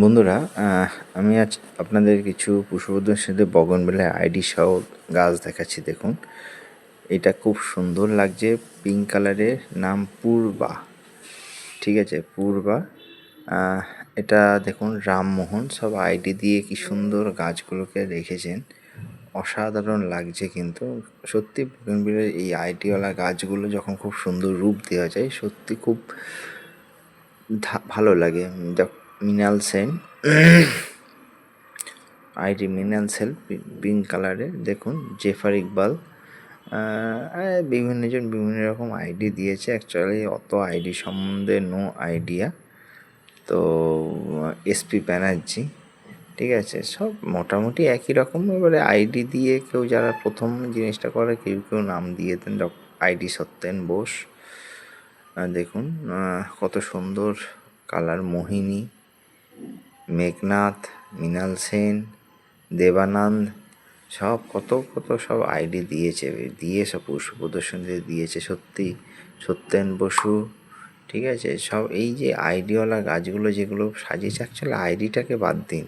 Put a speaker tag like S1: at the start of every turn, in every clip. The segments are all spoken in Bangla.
S1: বন্ধুরা আমি আজ আপনাদের কিছু পুষ্পবর্ধনের সাথে বগনবেলার আইডি সহ গাছ দেখাচ্ছি, দেখুন। এটা খুব সুন্দর লাগছে পিঙ্ক কালারের নাম পূর্বা, ঠিক আছে, পূর্বা। এটা দেখুন রামমোহন সব আইডি দিয়ে কি সুন্দর গাছগুলোকে রেখেছেন। অসাধারণ লাগছে কিন্তু, সত্যি বগনবেলার এই আইডিওয়ালা গাছগুলো যখন খুব সুন্দর রূপ দেওয়া যায়, সত্যি খুব ভালো লাগে। মৃণাল সেন আইডি মিনাল সেল পিঙ্ক কালারের। দেখুন জেফার ইকবাল। আহ, আর বিভিন্ন জন বিভিন্ন রকম আইডি দিয়েছে। অ্যাকচুয়ালি অত আইডি সম্বন্ধে নো আইডিয়া তো এসপি ব্যানার্জি ঠিক আছে? সব মোটামুটি একই রকম। এবারে আইডি দিয়ে কেউ যারা প্রথম জিনিসটা করে কেউ কেউ নাম দিয়ে দেন। আইডি সত্যেন বোস। দেখুন কত সুন্দর কালার মোহিনী। মেঘনাথ, মৃণাল সেন, দেবানন্দ, সব কত কত সব আইডি দিয়েছে দিয়ে সব পুষ্প প্রদর্শনীতে দিয়েছে সত্যি। সত্যেন বসু, ঠিক আছে? সব এই যে আইডিওয়ালা গাছগুলো যেগুলো সাজিয়েছে অ্যাকচুয়ালি আইডিটাকে বাদ দিন।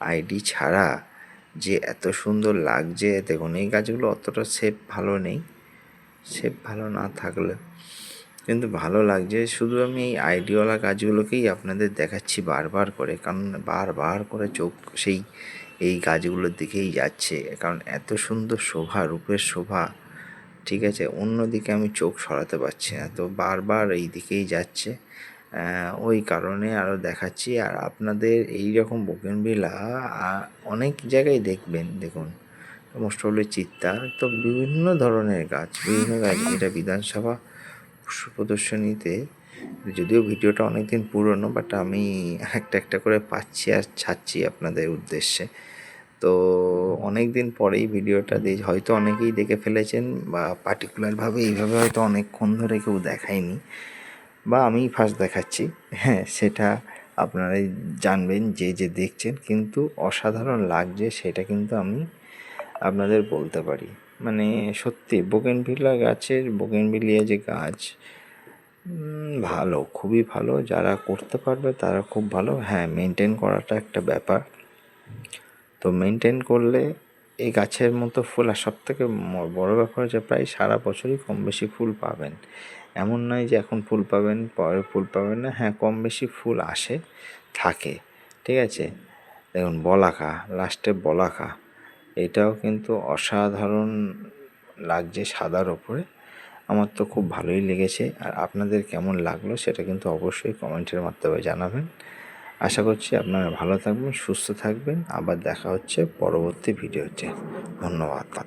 S1: আইডি ছাড়া যে এত সুন্দর লাগছে, দেখুন এই গাছগুলো অতটা শেপ ভালো নেই। শেপ ভালো না থাকলে কিন্তু ভালো লাগছে। শুধু আমি এই আইডিওয়ালা গাছগুলোকেই আপনাদের দেখাচ্ছি বারবার করে। কারণ বারবার করে চোখ সেই, এই গাছগুলোর দিকেই যাচ্ছে। কারণ এত সুন্দর শোভা, রূপের শোভা, ঠিক আছে? অন্যদিকে আমি চোখ সরাতে পারছি না। তো বারবার এই দিকেই যাচ্ছে। ওই কারণে আরও দেখাচ্ছি। আর আপনাদের এই রকম বোগেনভিলা অনেক জায়গায় দেখবেন, দেখুন। মোস্ট হলো চিত্তার। তো বিভিন্ন ধরনের গাছ, বিভিন্ন গাছ। এটা বিধানসভা পুষ্প প্রদর্শনীতে, যদিও ভিডিওটা অনেকদিন পুরনো বাট আমি একটা একটা করে পাচ্ছি আর ছাড়ছি আপনাদের উদ্দেশ্যে। তো অনেক দিন পরেই ভিডিওটা দিয়ে, হয়তো অনেকেই দেখে ফেলেছেন বা পার্টিকুলারভাবে এইভাবে হয়তো অনেকক্ষণ ধরে কেউ দেখায়নি। বা আমিই ফার্স্ট দেখাচ্ছি হ্যাঁ সেটা আপনারাই জানবেন, যে যে দেখছেন, কিন্তু অসাধারণ লাগছে, সেটা কিন্তু আমি আপনাদের বলতে পারি। মানে সত্যি বোগেনভিলা গাছের বোগেনভিলিয়া যে গাছ ভালো, খুবই ভালো। যারা করতে পারবে তারা খুব ভালো। হ্যাঁ মেনটেন করাটা একটা ব্যাপার। তো মেনটেন করলে এই গাছের মতো ফুল, আর সব থেকে বড়ো ব্যাপার হচ্ছে প্রায় সারা বছরই কম বেশি ফুল পাবেন। এমন নয় যে এখন ফুল পাবেন, পরে ফুল পাবেন না। হ্যাঁ কম বেশি ফুল আসে, থাকে। ঠিক আছে? দেখুন, বলাকা লাস্টে বলাকা। এটাও কিন্তু অসাধারণ লাগছে সাদার ওপরে। আমার তো খুব ভালোই লেগেছে। আর আপনাদের কেমন লাগল সেটা কিন্তু অবশ্যই কমেন্টের মাধ্যমে জানাবেন। আশা করছি আপনারা ভালো থাকবেন, সুস্থ থাকবেন। আবার দেখা হচ্ছে পরবর্তী ভিডিওতে। ধন্যবাদ।